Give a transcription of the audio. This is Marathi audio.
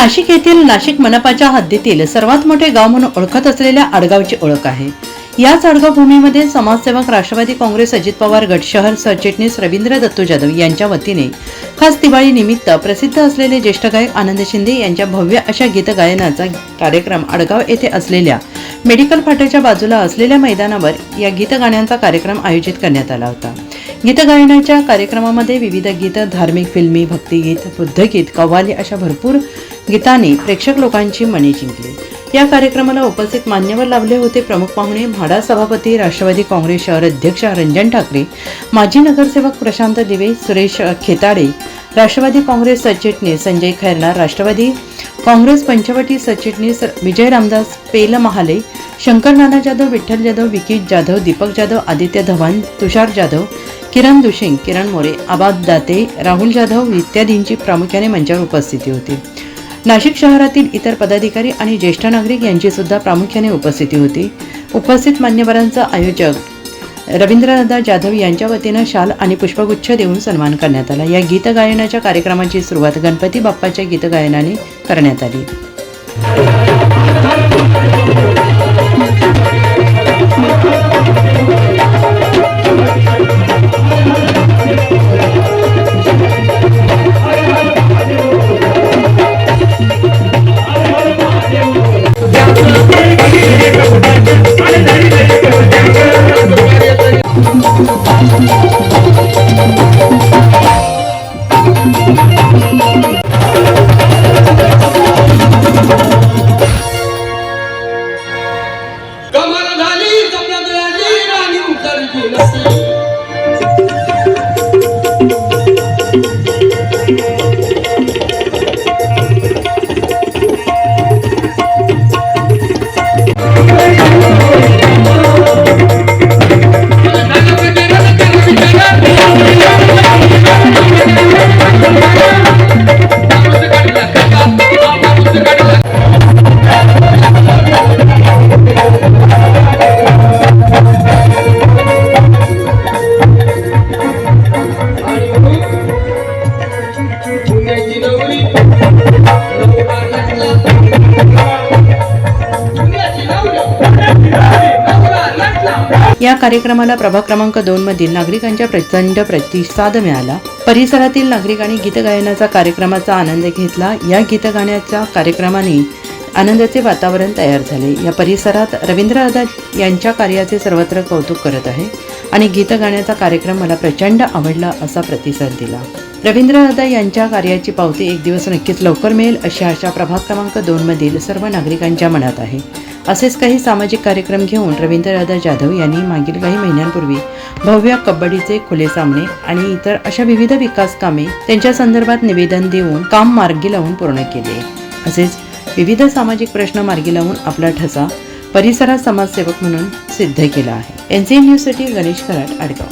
नाशिक येथील नाशिक मनपाच्या हद्दीतील सर्वात मोठे गाव म्हणून ओळखत असलेल्या आडगावची ओळख आहे. याच आडगाव भूमीमध्ये समाजसेवक राष्ट्रवादी काँग्रेस अजित पवार गट शहर सरचिटणीस रवींद्र दत्तू जाधव यांच्या वतीने खास दिवाळी निमित्त प्रसिद्ध असलेले ज्येष्ठ गायक आनंद शिंदे यांच्या भव्य अशा गीत गायनाचा कार्यक्रम आडगाव येथे असलेल्या मेडिकल फाट्याच्या बाजूला असलेल्या मैदानावर या गीत गाण्यांचा कार्यक्रम आयोजित करण्यात आला होता. गीत गायनाच्या कार्यक्रमामध्ये विविध गीत धार्मिक फिल्मी भक्तिगीत बुद्धगीत कव्वाली अशा भरपूर गीताने प्रेक्षक लोकांची मने जिंकली. या कार्यक्रमाला उपस्थित मान्यवर लाभले होते प्रमुख पाहुणे म्हाडा सभापती राष्ट्रवादी काँग्रेस शहर अध्यक्ष रंजन ठाकरे माजी नगरसेवक प्रशांत दिवे सुरेश खेताडे राष्ट्रवादी काँग्रेस सरचिटणीस संजय खैरनार राष्ट्रवादी काँग्रेस पंचवटी सरचिटणीस विजय रामदास पेल महाले शंकर नाना जाधव विठ्ठल जाधव विकी जाधव दीपक जाधव आदित्य धवन तुषार जाधव किरण दुशिंग किरण मोरे आबाद दाते राहुल जाधव इत्यादींची प्रामुख्याने मंचावर उपस्थिती होती. नाशिक शहरातील इतर पदाधिकारी आणि ज्येष्ठ नागरिक यांची सुद्धा प्रामुख्याने उपस्थिती होती. उपस्थित मान्यवरांचा आयोजक रवींद्रनाथ जाधव यांच्या वतीनं शाल आणि पुष्पगुच्छ देऊन सन्मान करण्यात आला. या गीतगायनाच्या कार्यक्रमाची सुरुवात गणपती बाप्पाच्या गीतगायनाने करण्यात आली. कमर 那个。या कार्यक्रमाला प्रभाग क्रमांक दोन मधील नागरिकांच्या प्रचंड प्रतिसाद मिळाला. परिसरातील नागरिकांनी गीतगायनाचा कार्यक्रमाचा आनंद घेतला. या गीत गाण्याच्या कार्यक्रमाने आनंदाचे वातावरण तयार झाले. या परिसरात रवींद्रदादा यांच्या कार्याचे सर्वत्र कौतुक करत आहे आणि गीतगाण्याचा कार्यक्रम मला प्रचंड आवडला असा प्रतिसाद दिला. रवींद्र रवींद्रदादा यांच्या कार्याची पावती एक दिवस नक्कीच लवकर मिळेल अशी आशा प्रभाग क्रमांक दोन मधील सर्व नागरिकांच्या मनात आहे. असेच काही सामाजिक कार्यक्रम घेऊन रवींद्रदादा जाधव यांनी मागील काही महिन्यांपूर्वी भव्य कबड्डीचे खुले सामने आणि इतर अशा विविध विकास कामे त्यांच्या संदर्भात निवेदन देऊन काम मार्गी लावून पूर्ण केले. असेच विविध सामाजिक प्रश्न मार्गी लावून आपला ठसा परिसरात समाजसेवक म्हणून सिद्ध केला आहे. एन सी न्यूजसाठी गणेश कराड आडगाव.